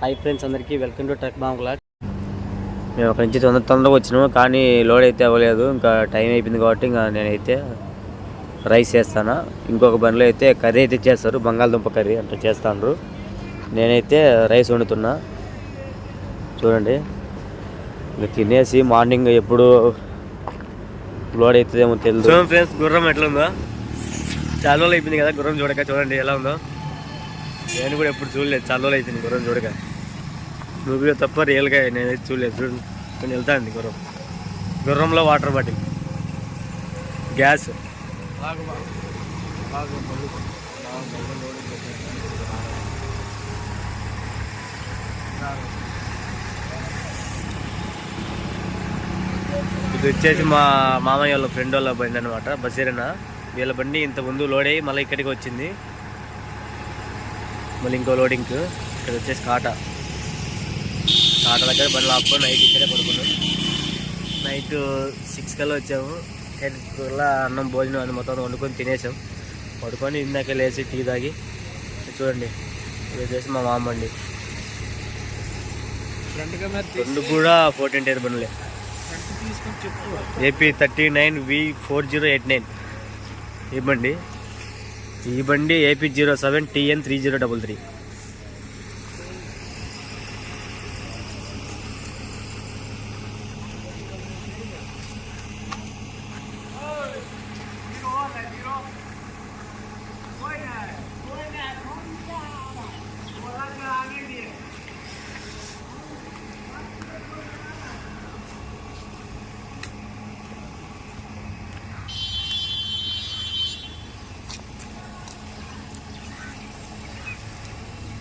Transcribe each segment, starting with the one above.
Hi friends అందరికీ welcome to truck బాంగ్లాట్ మేము అక్కడి నుంచి తొందర తొందరగా వచ్చినాము కానీ లోడ్ అయితే అవ్వలేదు. ఇంకా టైం అయిపోయింది కాబట్టి ఇంకా నేనైతే రైస్ చేస్తాను. ఇంకొక బండిలో అయితే కర్రీ అయితే చేస్తారు. బంగాళదుంప కర్రీ అంటే చేస్తాను నేనైతే రైస్ వండుతున్నా. చూడండి. ఇంకా తినేసి మార్నింగ్ ఎప్పుడు లోడ్ అవుతుందేమో తెలియదు ఫ్రెండ్స్ గుర్రం ఎట్లుందో. చాలా రోజులు అయిపోయింది కదా గుర్రం చూడక. చూడండి ఎలా ఉందో. నేను కూడా ఎప్పుడు చూడలేదు. చాలా రోజులు అయిపోయింది గుర్రం చూడక. నువ్వు తప్ప రియల్గా నేనైతే చూడలేదు. చూడు నేను వెళ్తాను గుర్రం. గుర్రంలో వాటర్ బాటిల్ గ్యాస్ ఇది వచ్చేసి మా మామయ్య వాళ్ళ ఫ్రెండ్ వాళ్ళ బండి అనమాట బసీరన్న. వీళ్ళ బండి ఇంత ముందు లోడ్ అయ్యి మళ్ళీ ఇక్కడికి వచ్చింది. మళ్ళీ ఇంకో లోడింగ్ ఇక్కడ వచ్చేసి కాటా. కాటా దగ్గర బండ్లు ఆపుకొని నైట్ ఇక్కడే పడుకున్నాం. నైట్ సిక్స్ కల్లా వచ్చాము. కల్లా అన్నం భోజనం అది మొత్తం వండుకొని తినేసాం. పడుకొని ఇందాక లేచి టీ తాగి చూడండి. ఇది వచ్చేసి మా మామ బండి రెండు కూడా fourteen tyre బండ్లే. AP thirty nine V four zero eight nine బండి ఈ బండి AP zero seven TN three zero double three.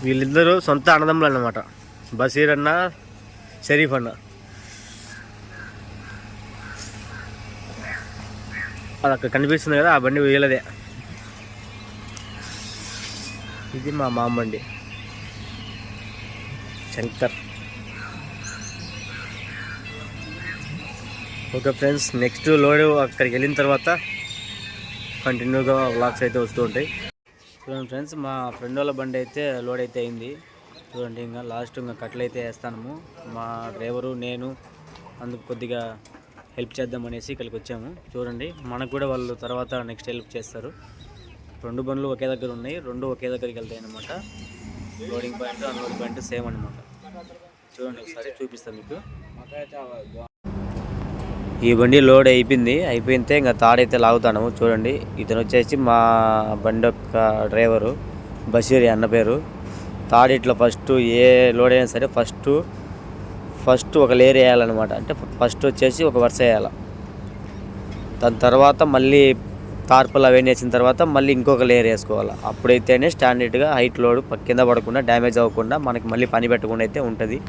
వీళ్ళిద్దరూ సొంత అన్నదమ్ములు అన్నమాట. బషీర్ అన్న షరీఫ్ అన్న. అది అక్కడ కనిపిస్తుంది కదా ఆ బండి వీళ్ళదే. ఇది మా మామ బండి. Shankar. Okay friends next load అక్కడికి వెళ్ళిన తర్వాత కంటిన్యూగా వ్లాగ్స్ అయితే వస్తూ ఉంటాయి. చూడండి ఫ్రెండ్స్ మా ఫ్రెండ్ వాళ్ళ బండి అయితే లోడ్ అయితే అయింది. చూడండి ఇంకా లాస్ట్ ఇంకా కట్టలు అయితే వేస్తాము మా డ్రైవరు నేను అందుకు కొద్దిగా హెల్ప్ చేద్దామనేసి ఇక్కడికి వచ్చాము. చూడండి మనకు కూడా వాళ్ళు తర్వాత నెక్స్ట్ హెల్ప్ చేస్తారు. రెండు బండ్లు ఒకే దగ్గర ఉన్నాయి. రెండు ఒకే దగ్గరికి వెళ్తాయి అనమాట loading point unloading point same అనమాట చూడండి ఒకసారి చూపిస్తాను మీకు. ఈ బండి లోడ్ అయిపోయింది. అయిపోయితే ఇంకా తాడైతే లాగుతాను చూడండి ఇతను వచ్చేసి మా బండి యొక్క డ్రైవరు బషీర్ అన్న పేరు. తాడు ఇట్లా ఫస్ట్ ఏ లోడ్ అయినా సరే ఫస్ట్ ఫస్ట్ ఒక లేయర్ వేయాలన్నమాట. అంటే ఫస్ట్ వచ్చేసి ఒక వరుస వేయాలి. దాని తర్వాత మళ్ళీ తార్పులు అవన్నీ వేసిన తర్వాత మళ్ళీ ఇంకొక లేయర్ వేసుకోవాలి. అప్పుడైతేనే స్టాండర్డ్గా హైట్ లోడ్ కింద పడకుండా డ్యామేజ్ అవ్వకుండా మనకి మళ్ళీ పని పెట్టకుండా అయితే ఉంటుంది.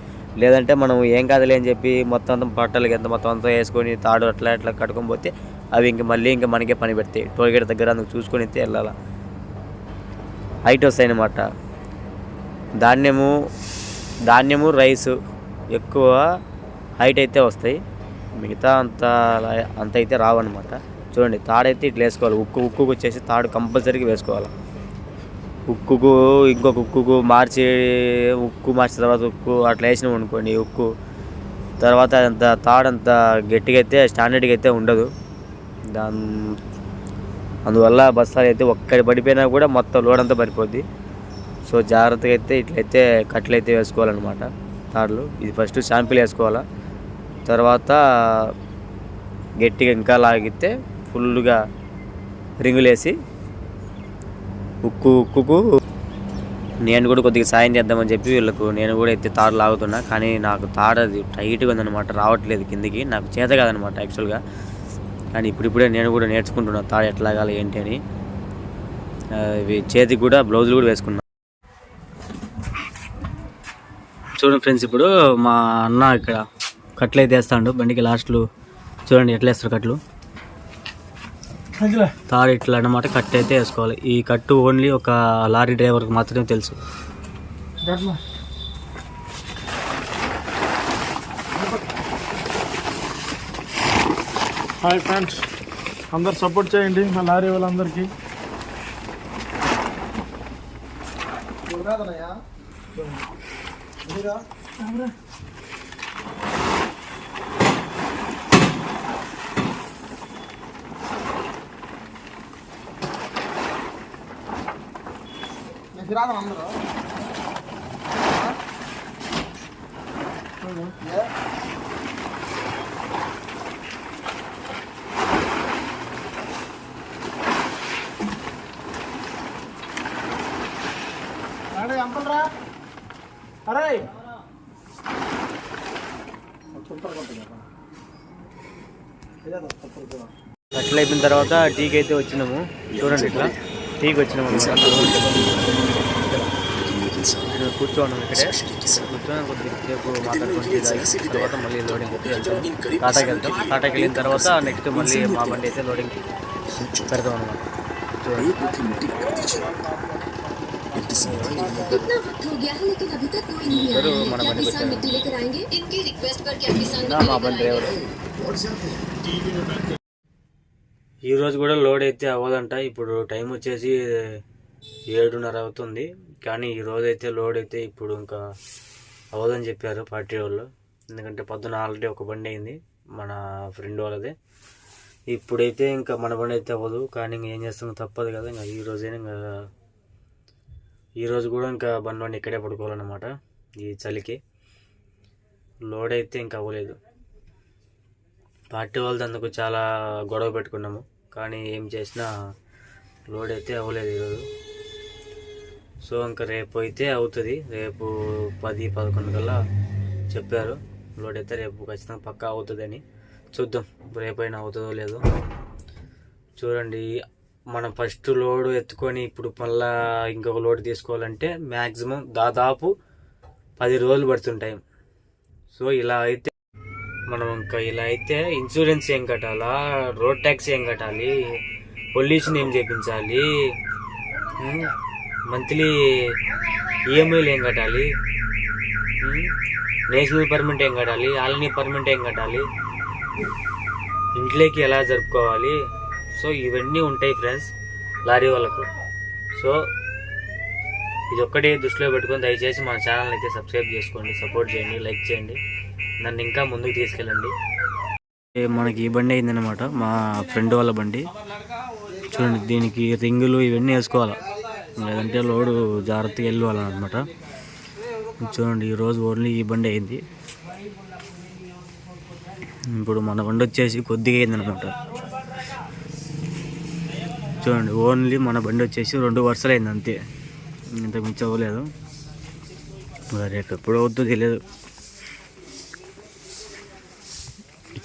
లేదంటే మనం ఏం కదలే అని చెప్పి మొత్తం అంతా బట్టలు ఎంత మొత్తం అంతా వేసుకొని తాడు అట్లా ఇట్లా కట్టుకొని పోతే అవి ఇంక మళ్ళీ ఇంకా మనకే పని పెడతాయి. టోల్ గేట్ దగ్గర అందుకు చూసుకొని అయితే వెళ్ళాలి? హైట్ వస్తాయి అన్నమాట ధాన్యము ధాన్యము రైసు ఎక్కువ హైట్ అయితే వస్తాయి. మిగతా అంత అంత అయితే రావన్నమాట. చూడండి తాడైతే ఇట్లా వేసుకోవాలి. ఉక్కు ఉక్కుకు వచ్చేసి తాడు కంపల్సరీగా వేసుకోవాలి? ఉక్కుకు ఇంకొక ఉక్కుకు మార్చి ఉక్కు మార్చిన తర్వాత ఉక్కు అట్లా వేసినాం అనుకోండి ఉక్కు. తర్వాత అంత తాడంత గట్టిగా అయితే స్టాండర్డ్గా అయితే ఉండదు. దాని అందువల్ల బస్తాలు అయితే ఒక్కడి పడిపోయినా కూడా మొత్తం లోడ్ అంతా పడిపోద్ది. సో జాగ్రత్తగా అయితే ఇట్లయితే కట్లు అయితే వేసుకోవాలన్నమాట తాడులు. ఇది ఫస్ట్ షాంపిల్ వేసుకోవాలా. తర్వాత గట్టిగా ఇంకా లాగితే ఫుల్గా రింగులేసి ఉక్కు ఉక్కుకు నేను కూడా కొద్దిగా సాయం చేద్దామని చెప్పి వీళ్ళకు నేను కూడా అయితే తాడు లాగుతున్నా కానీ నాకు తాడు అది టైట్గా ఉందన్నమాట రావట్లేదు కిందికి నాకు చేత కాదనమాట యాక్చువల్గా కానీ ఇప్పుడిప్పుడే నేను కూడా నేర్చుకుంటున్నా తాడు ఎట్లా లాగాలి ఏంటి అని. ఇవి చేతికి కూడా బ్లౌజులు కూడా వేసుకున్నా. చూడండి ఫ్రెండ్స్ ఇప్పుడు మా అన్న ఇక్కడ కట్లు అయితే వేస్తాడు బండికి లాస్ట్లు చూడండి ఎట్లా వేస్తారు కట్లు. తాడు ఇట్లా అన్నమాట కట్ అయితే వేసుకోవాలి. ఈ కట్టు ఓన్లీ ఒక లారీ డ్రైవర్కి మాత్రమే తెలుసు. హాయ్ ఫ్రెండ్స్ అందరు సపోర్ట్ చేయండి మా లారీ వాళ్ళందరికీ. అరే అంపలరా అరే. అట్లా అయిపోయిన తర్వాత టీకి అయితే వచ్చినాము. చూడండి ఇట్లా. టీకి వచ్చినాము ఇక్కడ కూర్చోండి ఇక్కడే. కూర్చొని కొద్దిసేపు మాట్లాడుకుంటే తర్వాత మళ్ళీ లోడింగ్ వెళ్తాం. టాటాకి వెళ్తాం. టాటాకి వెళ్ళిన తర్వాత నెక్స్ట్ మళ్ళీ మా బండి అయితే లోడింగ్ పెడతాం అనమాట మన బండి మా బండి డ్రైవర్ ఈరోజు కూడా లోడ్ అయితే అవ్వదంట. ఇప్పుడు టైం వచ్చేసి ఏడున్నర అవుతుంది. కానీ ఈ లోడ్ అయితే ఇప్పుడు ఇంకా అవ్వదని చెప్పారు పార్టీ వాళ్ళు. ఎందుకంటే పొద్దున ఆల్రెడీ ఒక బండి అయింది మన ఫ్రెండ్ వాళ్ళది. ఇప్పుడైతే ఇంకా మన బండి అయితే అవ్వదు కానీ ఇంకా ఏం చేస్తాం తప్పదు కదా. ఇంకా ఈ రోజైనా ఇంకా ఈరోజు కూడా ఇంకా బండి బండి ఇక్కడే పడుకోవాలన్నమాట ఈ చలికి. లోడ్ అయితే ఇంకా అవ్వలేదు. పార్టీ వాళ్ళది అందుకు చాలా గొడవ పెట్టుకున్నాము కానీ ఏం చేసినా లోడ్ అయితే అవ్వలేదు ఈరోజు సో ఇంకా రేపు అయితే అవుతుంది. రేపు పది పదకొండు కల్లా చెప్పారు. లోడ్ అయితే రేపు ఖచ్చితంగా పక్కా అవుతుందని. చూద్దాం రేపైనా అవుతుందో లేదో. చూడండి మనం ఫస్ట్ లోడ్ ఎత్తుకొని ఇప్పుడు మళ్ళా ఇంకొక లోడ్ తీసుకోవాలంటే మ్యాక్సిమం దాదాపు పది రోజులు పడుతుంటాయి సో ఇలా అయితే మనం ఇంకా ఇలా అయితే ఇన్సూరెన్స్ ఏం కట్టాలా? రోడ్ ట్యాక్స్ ఏం కట్టాలి? పొల్యూషన్ ఏం చేయించాలి మంత్లీ ఈఎంఐలు ఏం కట్టాలి? నేషనల్ పర్మిట్ ఏం కట్టాలి? ఆలనీ పర్మిట్ ఏం కట్టాలి? ఇంట్లోకి ఎలా జరుపుకోవాలి? సో ఇవన్నీ ఉంటాయి ఫ్రెండ్స్ లారీ వాళ్ళకు. సో ఇది ఒక్కటి దృష్టిలో పెట్టుకొని దయచేసి మన ఛానల్ అయితే సబ్స్క్రైబ్ చేసుకోండి సపోర్ట్ చేయండి లైక్ చేయండి నన్ను ఇంకా ముందుకు తీసుకెళ్ళండి. మనకి ఈ బండి అయిందనమాట మా ఫ్రెండ్ వాళ్ళ బండి. చూడండి దీనికి రింగులు ఇవన్నీ వేసుకోవాలి. లేదంటే లోడు జాగ్రత్తగా వెళ్ళాలన్నమాట చూడండి ఈరోజు ఓన్లీ ఈ బండి అయింది. ఇప్పుడు మన బండి వచ్చేసి కొద్దిగా అయిందనమాట చూడండి ఓన్లీ మన బండి వచ్చేసి రెండు వరుసలు అయింది అంతే. ఇంతకు మించి అవ్వలేదు. మరి రేపు ఎప్పుడు అవుతుందో తెలియదు.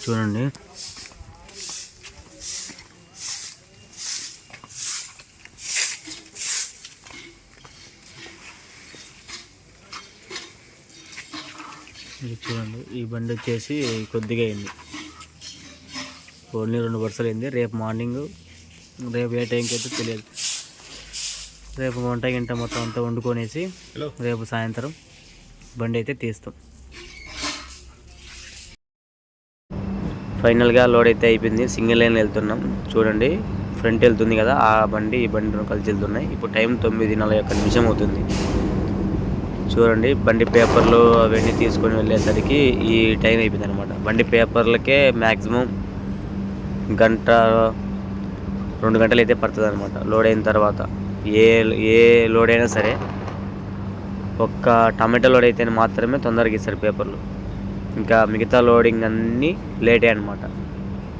చూడండి. ఇది చూడండి ఈ బండి వచ్చేసి కొద్దిగా అయింది. ఓన్లీ రెండు వరుసలు అయింది. రేపు మార్నింగ్ రేపు ఏ టైంకి అయితే తెలియదు. రేపు వంట గింట మొత్తం అంతా వండుకొనేసి రేపు సాయంత్రం బండి అయితే తీస్తాం. ఫైనల్గా లోడ్ అయితే అయిపోయింది. సింగిల్ లైన్ వెళ్తున్నాం. చూడండి ఫ్రంట్ వెళ్తుంది కదా ఆ బండి ఈ బండి కలిసి వెళ్తున్నాయి. ఇప్పుడు టైం తొమ్మిది నలభై ఒక్క నిమిషం అవుతుంది. చూడండి బండి పేపర్లు అవన్నీ తీసుకొని వెళ్ళేసరికి ఈ టైం అయిపోయింది అనమాట బండి పేపర్లకే మ్యాక్సిమం గంట రెండు గంటలు అయితే పడుతుంది అనమాట లోడ్ అయిన తర్వాత. ఏ ఏ లోడ్ అయినా సరే ఒక్క టమాటో లోడ్ అయితే మాత్రమే తొందరగా ఇస్తారు పేపర్లు. ఇంకా మిగతా లోడింగ్ అన్నీ లేటే అనమాట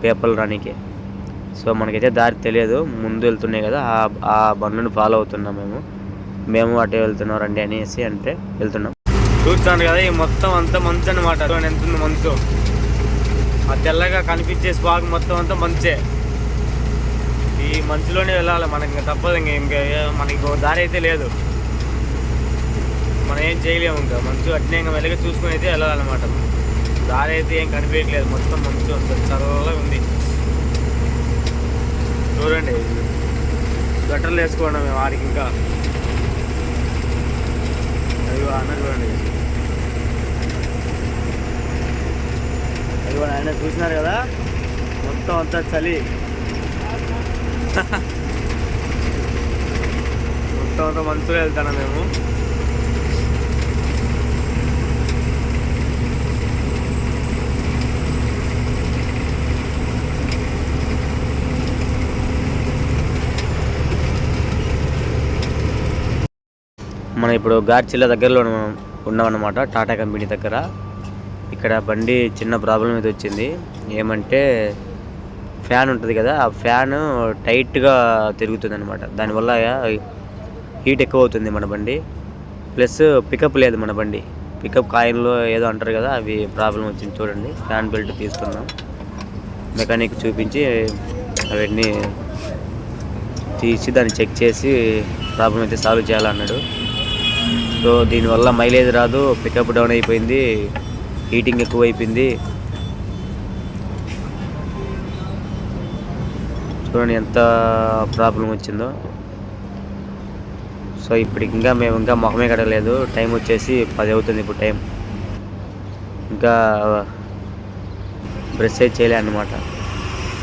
పేపర్లు రానికే. సో మనకైతే దారి తెలియదు. ముందు వెళ్తున్నాయి కదా ఆ ఆ బండ్లను ఫాలో అవుతున్నాం మేము. మేము అటే వెళ్తున్నాం రండి అనేసి అంటే వెళ్తున్నాం. చూస్తాను కదా ఈ మొత్తం అంతా మంచు అనమాట ఎంత ఉంది మంచు. ఆ తెల్లగా కనిపించే స్పాక్ మొత్తం అంతా మంచే. ఈ మంచులోనే వెళ్ళాలి మనకి తప్పదు ఇంకా ఇంకా మనకి దారి అయితే లేదు. మనం ఏం చేయలేము ఇంకా. మంచు అట్నే ఇంకా వెళ్ళగా చూసుకుని అయితే వెళ్ళాలన్నమాట. దారి అయితే ఏం కనిపించట్లేదు. మొత్తం మంచు అంత చల్లగా ఉంది. చూడండి స్వెటర్లు వేసుకోండి మేము వాడికి ఇంకా. అయ్యో అన్న చూడండి అయ్యో ఆయన చూసినారు కదా? మొత్తం అంతా చలి. మొత్తం అంతా మంచులో వెళ్తాను మేము. మనం ఇప్పుడు గార్చిల్ల దగ్గరలో ఉన్నాం- ఉన్నామన్నమాట. టాటా కంపెనీ దగ్గర. ఇక్కడ బండి చిన్న ప్రాబ్లం అయితే వచ్చింది. ఏమంటే ఫ్యాన్ ఉంటుంది కదా ఆ ఫ్యాన్ టైట్గా తిరుగుతుంది అనమాట దానివల్ల హీట్ ఎక్కువ అవుతుంది మన బండి. ప్లస్ పికప్ లేదు మన బండి. పికప్ కాయిన్లో ఏదో అంటారు కదా అవి ప్రాబ్లం వచ్చింది చూడండి. ఫ్యాన్ బెల్ట్ తీసుకున్నాం. మెకానిక్ చూపించి అవన్నీ తీసి దాన్ని చెక్ చేసి ప్రాబ్లం అయితే సాల్వ్ చేయాలన్నాడు. సో దీనివల్ల మైలేజ్ రాదు పికప్ డౌన్ అయిపోయింది హీటింగ్ ఎక్కువ అయిపోయింది చూడండి ఎంత ప్రాబ్లం వచ్చిందో. సో ఇప్పుడు ఇంకా మేము ఇంకా మొహమే కడగలేదు. టైం వచ్చేసి పది అవుతుంది ఇప్పుడు టైం ఇంకా బ్రష్ అయితే చేయలే అనమాట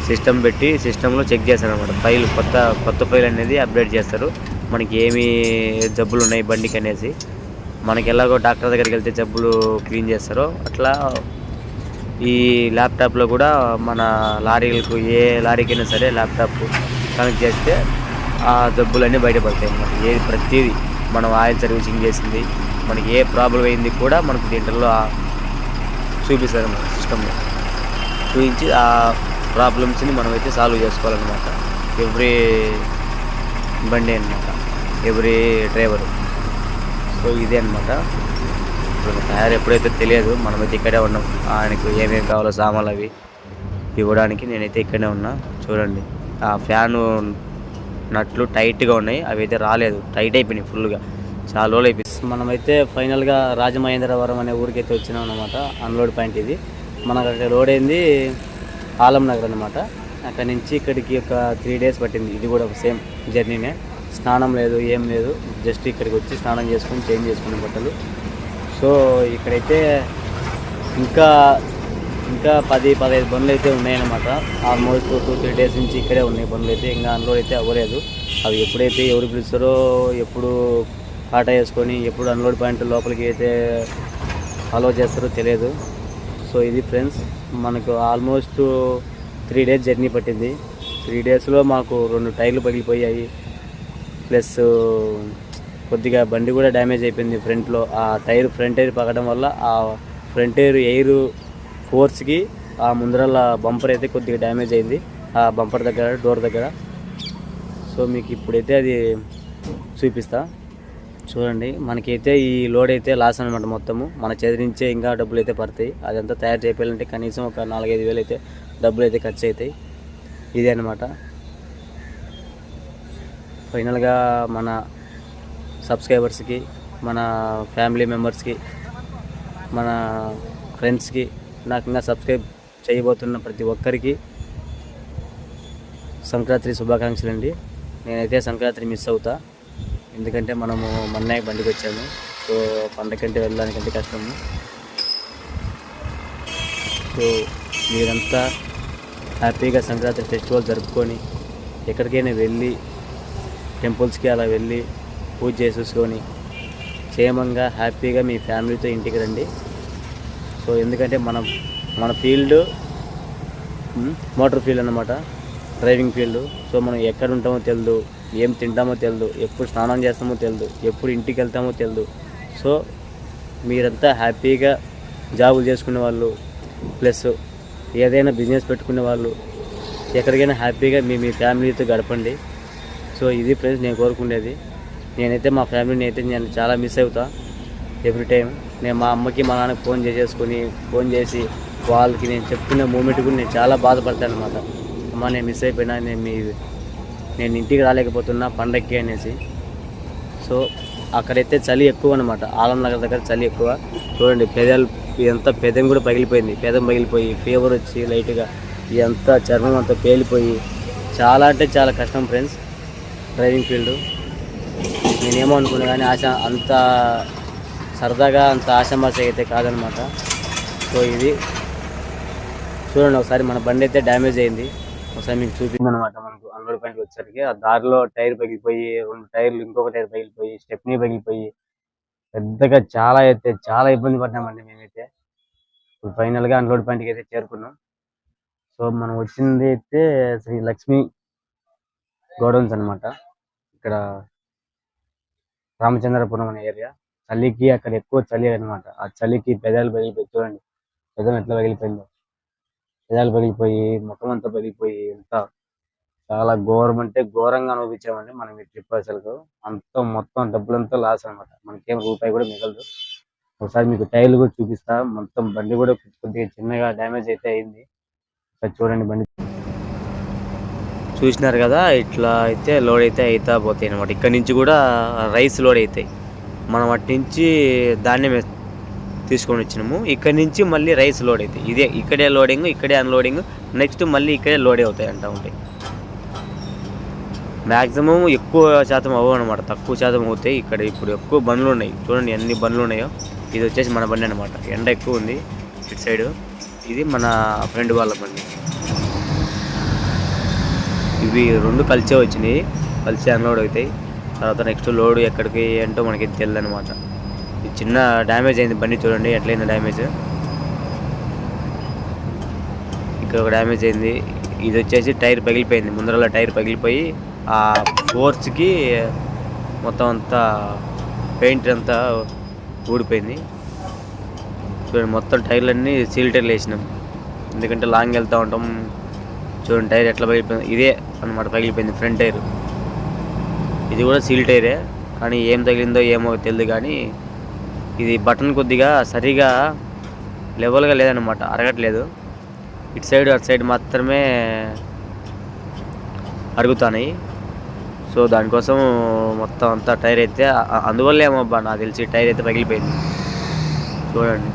సిస్టమ్ పెట్టి సిస్టంలో చెక్ చేశాను అనమాట ఫైల్ కొత్త కొత్త ఫైల్ అనేది అప్డేట్ చేస్తారు. మనకి ఏమి జబ్బులు ఉన్నాయి బండికి అనేసి మనకి ఎలాగో డాక్టర్ దగ్గరికి వెళ్తే జబ్బులు క్లీన్ చేస్తారో అట్లా ఈ ల్యాప్టాప్లో కూడా మన లారీలకు ఏ లారీకైనా సరే ల్యాప్టాప్ కనెక్ట్ చేస్తే ఆ జబ్బులన్నీ బయటపడతాయి అన్నమాట. ఏది ప్రతిదీ మనం ఆయిల్ సర్వీసింగ్ చేసింది మనకి ఏ ప్రాబ్లం అయింది కూడా మనకు దీంట్లో చూపిస్తారు మన సిస్టంలో. చూపించి ఆ ప్రాబ్లమ్స్ని మనం అయితే సాల్వ్ చేసుకోవాలన్నమాట. ఎవ్రీ బండి అనమాట ఎవ్రీ డ్రైవర్. సో ఇదే అనమాట ఇప్పుడు తయారు ఎప్పుడైతే తెలియదు మనమైతే ఇక్కడే ఉన్నాం. ఆయనకు ఏమేమి కావాలో సామాన్లు అవి ఇవ్వడానికి నేనైతే ఇక్కడే ఉన్నా. చూడండి. ఆ ఫ్యాను నట్లు టైట్గా ఉన్నాయి. అవి అయితే రాలేదు. టైట్ అయిపోయినాయి ఫుల్గా చాలా రోజులు అయిపోయింది. మనమైతే ఫైనల్గా రాజమహేంద్రవరం అనే ఊరికైతే వచ్చినాం అనమాట అన్లోడ్ పాయింట్ ఇది. మనకు అక్కడ రోడ్ అయింది ఆలం నగర్ అనమాట అక్కడ నుంచి ఇక్కడికి ఒక త్రీ డేస్ పట్టింది. ఇది కూడా సేమ్ జర్నీనే. స్నానం లేదు ఏం లేదు. జస్ట్ ఇక్కడికి వచ్చి స్నానం చేసుకుని చేంజ్ చేసుకునే బట్టలు. సో ఇక్కడైతే ఇంకా ఇంకా పది పదహైదు బండ్లు అయితే ఉన్నాయన్నమాట. ఆల్మోస్ట్ టూ త్రీ డేస్ నుంచి ఇక్కడే ఉన్నాయి బండ్లు అయితే. ఇంకా అన్లోడ్ అయితే అవ్వలేదు. అవి ఎప్పుడైతే ఎవరు పిలుస్తారో ఎప్పుడు ఆటో వేసుకొని ఎప్పుడు అన్లోడ్ పాయింట్ లోపలికి అయితే అలో చేస్తారో తెలియదు. సో ఇది ఫ్రెండ్స్ మనకు ఆల్మోస్ట్ త్రీ డేస్ జర్నీ పట్టింది. త్రీ డేస్లో మాకు రెండు టైర్లు పగిలిపోయాయి. ప్లస్ కొద్దిగా బండి కూడా డ్యామేజ్ అయిపోయింది ఫ్రంట్లో. ఆ టైర్ ఫ్రంట్ టైర్ పగడం వల్ల ఆ ఫ్రంట్ టైర్ ఎయిర్ ఫోర్స్కి ఆ ముందరల బంపర్ అయితే కొద్దిగా డ్యామేజ్ అయింది ఆ బంపర్ దగ్గర డోర్ దగ్గర. సో మీకు ఇప్పుడైతే అది చూపిస్తా. చూడండి మనకైతే ఈ లోడ్ అయితే లాస్ అనమాట మొత్తము. మన చేతి ఇంకా డబ్బులు అయితే పడతాయి. అదంతా తయారు చేయాలంటే కనీసం ఒక నాలుగైదు వేలు అయితే డబ్బులు అయితే ఖర్చు అవుతాయి. ఇదే అనమాట ఫైనల్గా మన సబ్స్క్రైబర్స్కి మన ఫ్యామిలీ మెంబర్స్కి మన ఫ్రెండ్స్కి నాకు ఇంకా సబ్స్క్రైబ్ చేయబోతున్న ప్రతి ఒక్కరికి సంక్రాంతి శుభాకాంక్షలు అండి నేనైతే సంక్రాంతి మిస్ అవుతా. ఎందుకంటే మనము మన్నాయి బండికి వచ్చాము. సో పండగంటే వెళ్ళడానికంటే కష్టము. సో మీరంతా హ్యాపీగా సంక్రాంతి ఫెస్టివల్ జరుపుకొని ఎక్కడికైనా వెళ్ళి టెంపుల్స్కి అలా వెళ్ళి పూజ చేసేసుకొని క్షేమంగా హ్యాపీగా మీ ఫ్యామిలీతో ఇంటికి రండి. సో ఎందుకంటే మనం మన ఫీల్డ్ మోటార్ ఫీల్డ్ అన్నమాట డ్రైవింగ్ ఫీల్డ్. సో మనం ఎక్కడ ఉంటామో తెలియదు ఏం తింటామో తెలియదు ఎప్పుడు స్నానం చేస్తామో తెలియదు ఎప్పుడు ఇంటికి వెళ్తామో తెలియదు సో మీరంతా హ్యాపీగా జాబులు చేసుకునే వాళ్ళు ప్లస్ ఏదైనా బిజినెస్ పెట్టుకునే వాళ్ళు ఎక్కడికైనా హ్యాపీగా మీ మీ ఫ్యామిలీతో గడపండి. సో ఇది ఫ్రెండ్స్ నేను కోరుకునేది. నేనైతే మా ఫ్యామిలీని అయితే నేను చాలా మిస్ అవుతా. ఎవ్రీ టైం నేను మా అమ్మకి మా నాన్నకి ఫోన్ చేసేసుకొని ఫోన్ చేసి వాళ్ళకి నేను చెప్తున్న మూమెంట్ కూడా నేను చాలా బాధపడతాను అనమాట అమ్మ నేను మిస్ అయిపోయినా నేను మీ నేను ఇంటికి రాలేకపోతున్నా పండక్కి అనేసి. సో అక్కడైతే చలి ఎక్కువ అనమాట ఆలం నగర్ దగ్గర చలి ఎక్కువ. చూడండి పెదలు ఇదంతా పెదం కూడా పగిలిపోయింది. పెదం పగిలిపోయి ఫీవర్ వచ్చి లైట్గా ఇదంతా చర్మం అంతా పేలిపోయి. చాలా అంటే చాలా కష్టం ఫ్రెండ్స్ డ్రైవింగ్ ఫీల్డ్. నేనేమో అనుకున్నా కానీ ఆశ అంత సరదాగా అంత ఆశమాస అయితే కాదనమాట. సో ఇది. చూడండి ఒకసారి మన బండి అయితే డ్యామేజ్ అయింది. ఒకసారి మీకు చూపిందనమాట మనకు అన్లోడ్ పాయింట్కి వచ్చేసరికి. ఆ దారిలో టైర్ పగిలిపోయి రెండు టైర్లు ఇంకొక టైర్ పగిలిపోయి స్టెప్నీ పగిలిపోయి పెద్దగా చాలా అయితే చాలా ఇబ్బంది పడ్డామండి మేమైతే. ఇప్పుడు ఫైనల్గా అన్లోడ్ పాయింట్కి అయితే చేరుకున్నాం. సో మనం వచ్చింది అయితే శ్రీ లక్ష్మి గోడౌన్స్ అన్నమాట. ఇక్కడ రామచంద్రపురం అనే ఏరియా. చలికి అక్కడ ఎక్కువ చలి అన్నమాట. ఆ చలికి పెదాలు పగిలిపోయి చూడండి. పెదం ఎట్లా పగిలిపోయిందో. పెదాలు పగిలిపోయి ముఖం అంతా పగిలిపోయి ఎంత చాలా ఘోరం అంటే ఘోరంగా అనుభవించామండి మనం ఈ ట్రిప్ అసలు అంతా మొత్తం డబ్బులంతా లాస్ అన్నమాట. మనకేం రూపాయి కూడా మిగలదు. ఒకసారి మీకు టైర్లు కూడా చూపిస్తా. మొత్తం బండి కూడా కొద్దిగా చిన్నగా డ్యామేజ్ అయితే అయింది. ఒకసారి చూడండి బండి. చూసినారు కదా ఇట్లా అయితే లోడ్ అయితే అవుతా పోతాయి అనమాట ఇక్కడ నుంచి కూడా రైస్ లోడ్ అవుతాయి మనం అటు నుంచి ధాన్యం తీసుకొని వచ్చినాము. ఇక్కడ నుంచి మళ్ళీ రైస్ లోడ్ అవుతాయి ఇదే ఇక్కడే లోడింగ్ ఇక్కడే అన్లోడింగ్ నెక్స్ట్ మళ్ళీ ఇక్కడే లోడ్ అవుతాయి అంటూ ఉంటాయి. మ్యాక్సిమం ఎక్కువ శాతం అవ్వవు అనమాట తక్కువ శాతం అవుతాయి ఇక్కడ. ఇప్పుడు ఎక్కువ బండ్లు ఉన్నాయి. చూడండి ఎన్ని బండ్లు ఉన్నాయో. ఇది వచ్చేసి మన బండి అనమాట ఎండ ఎక్కువ ఉంది ఇటు సైడ్. ఇది మన ఫ్రెండ్ వాళ్ళ బండి. ఇవి రెండు కలిసే వచ్చినాయి. కలిసి అన్లోడ్ అవుతాయి. తర్వాత నెక్స్ట్ లోడ్ ఎక్కడికి ఏంటో మనకి తెలియదు అనమాట చిన్న డ్యామేజ్ అయింది బండి చూడండి ఎట్లయింది డ్యామేజ్. ఇక్కడ ఒక డ్యామేజ్ అయింది. ఇది వచ్చేసి టైర్ పగిలిపోయింది. ముందరలో టైర్ పగిలిపోయి ఆ ఫోర్స్కి మొత్తం అంతా పెయింట్ అంతా ఊడిపోయింది. చూడండి మొత్తం టైర్లన్నీ సీల్ టైర్లు వేసినాం. ఎందుకంటే లాంగ్ వెళ్తూ ఉంటాం చూడండి టైర్ ఎట్లా పగిలిపోయింది. ఇదే అన్నమాట పగిలిపోయింది ఫ్రంట్ టైర్. ఇది కూడా సీల్ టైరే కానీ ఏం తగిలిందో ఏమో తెలియదు కానీ ఇది బటన్ కొద్దిగా సరిగా లెవెల్గా లేదన్నమాట అరగట్లేదు. ఇటు సైడ్ అటు సైడ్ మాత్రమే అరుగుతున్నాయి సో దానికోసం మొత్తం అంతా టైర్ అయితే అందువల్ల ఏమో అబ్బా నాకు తెలిసి టైర్ అయితే పగిలిపోయింది. చూడండి.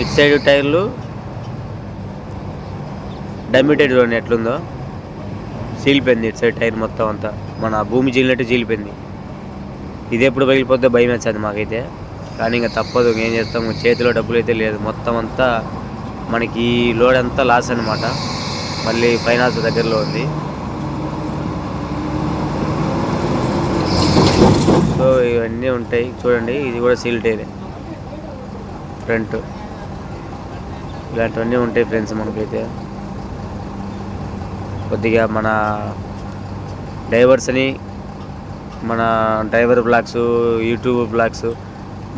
ఇటు సైడ్ టైర్లు. డమ్మిటెడ్ చూడండి ఎట్లుందో. చీలిపోయింది ఇటు సైడ్ టైర్ మొత్తం అంతా. మన భూమి చీలినట్టు చీలిపోయింది. ఇది ఎప్పుడు పగిలిపోతే భయం వేస్తుంది మాకైతే. కానీ ఇంకా తప్పదు ఏం చేస్తాం? చేతిలో డబ్బులు అయితే లేదు. మొత్తం అంతా మనకి ఈ లోడ్ అంతా లాస్ అనమాట మళ్ళీ ఫైనాన్స్ దగ్గరలో ఉంది. సో ఇవన్నీ ఉంటాయి. చూడండి ఇది కూడా సీల్ టైరే. ఫ్రంట్. ఇలాంటివన్నీ ఉంటాయి ఫ్రెండ్స్ మనకైతే. కొద్దిగా మన డైవర్స్ని మన డ్రైవర్ బ్లాగ్స్ యూట్యూబ్ బ్లాగ్స్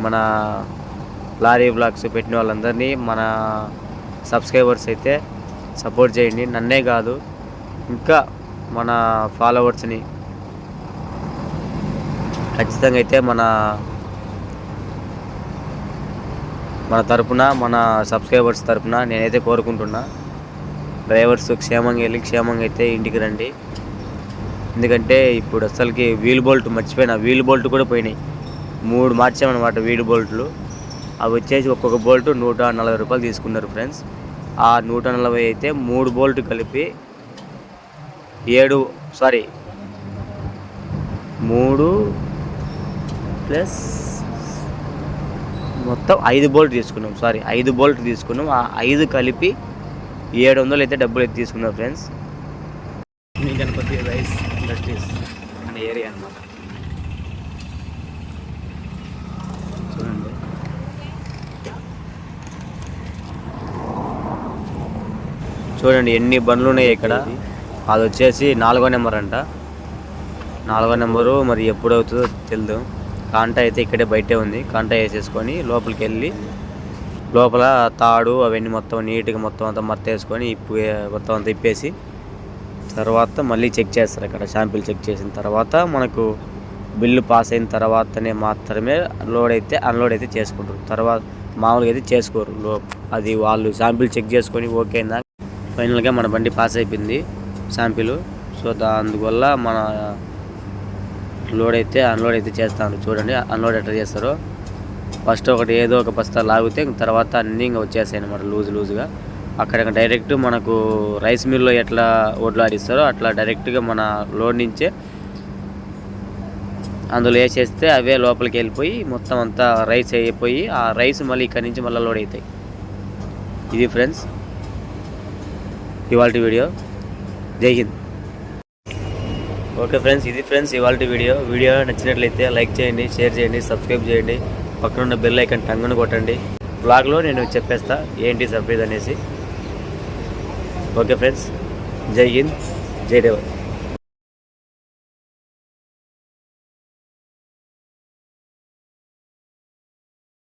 మన లారీ బ్లాగ్స్ పెట్టిన వాళ్ళందరినీ మన సబ్స్క్రైబర్స్ అయితే సపోర్ట్ చేయండి. నన్నే కాదు ఇంకా మన ఫాలోవర్స్ని. ఖచ్చితంగా అయితే మన మన తరపున మన సబ్స్క్రైబర్స్ తరపున నేనైతే కోరుకుంటున్నా డ్రైవర్స్ క్షేమంగా వెళ్ళి క్షేమంగా అయితే ఇంటికి రండి. ఎందుకంటే ఇప్పుడు అసలుకి వీల్ బోల్ట్ మర్చిపోయినా వీల్ బోల్ట్ కూడా పోయినాయి. మూడు మార్చామన్నమాట వీల్ బోల్ట్లు అవి వచ్చేసి ఒక్కొక్క బోల్ట్ నూట నలభై రూపాయలు తీసుకున్నారు ఫ్రెండ్స్ ఆ నూట నలభై అయితే మూడు బోల్ట్ కలిపి ఏడు సారీ మూడు ప్లస్ మొత్తం ఐదు బోల్ట్ తీసుకున్నాం సారీ ఐదు బోల్ట్ తీసుకున్నాం. ఆ ఐదు కలిపి ఏడు వందలు అయితే డబ్బులు అయితే తీసుకున్నాం ఫ్రెండ్స్ మీ గణపతి రైస్ ఇండస్ట్రీస్ అనే ఏరియా అన్నమాట. చూడండి. చూడండి ఎన్ని బండ్లు ఉన్నాయి ఇక్కడ. అది వచ్చేసి నాలుగో నెంబర్ అంట. నాలుగో నెంబరు మరి ఎప్పుడు అవుతుందో తెలియదు కాంటా అయితే ఇక్కడే బయటే ఉంది. కాంటా వేసేసుకొని లోపలికి వెళ్ళి లోపల తాడు అవన్నీ మొత్తం నీట్గా మొత్తం అంతా మత్తేసుకొని ఇప్పు మొత్తం అంతా ఇప్పేసి తర్వాత మళ్ళీ చెక్ చేస్తారు అక్కడ. శాంపిల్ చెక్ చేసిన తర్వాత మనకు బిల్లు పాస్ అయిన తర్వాతనే మాత్రమే లోడ్ అయితే అన్లోడ్ అయితే చేసుకుంటారు. తర్వాత మామూలుగా అయితే చేసుకోరు. లో అది వాళ్ళు శాంపిల్ చెక్ చేసుకొని ఓకే అయిందా? ఫైనల్గా మన బండి పాస్ అయిపోయింది. శాంపిల్. సో దా అందువల్ల మన లోడ్ అయితే అన్లోడ్ అయితే చేస్తాను చూడండి అన్లోడ్ ఎట్లా చేస్తారో. ఫస్ట్ ఒకటి ఏదో ఒక బస్తా లాగితే ఇంక తర్వాత అన్నీ ఇంకా వచ్చేస్తాయి అనమాట లూజ్ లూజ్గా. అక్కడ డైరెక్ట్ మనకు రైస్ మిల్లో ఎట్లా ఒడ్లు ఆడిస్తారో అట్లా డైరెక్ట్గా మన లోడ్ నుంచే అందులో వేసేస్తే అవే లోపలికి వెళ్ళిపోయి మొత్తం అంతా రైస్ అయిపోయి ఆ రైస్ మళ్ళీ ఇక్కడ నుంచి మళ్ళీ లోడ్ అవుతాయి. ఇది ఫ్రెండ్స్ ఇవాళ వీడియో. జై హింద్. ఓకే ఫ్రెండ్స్ ఇది ఫ్రెండ్స్ ఇవాళ వీడియో. వీడియో నచ్చినట్లయితే లైక్ చేయండి షేర్ చేయండి సబ్స్క్రైబ్ చేయండి పక్కన ఉన్న బెల్ ఐకన్ టంగును కొట్టండి. బ్లాగ్లో నేను చెప్పేస్తా ఏంటి సర్ప్రైజ్ అనేసి. ఓకే ఫ్రెండ్స్ జై హింద్ జై దేవర్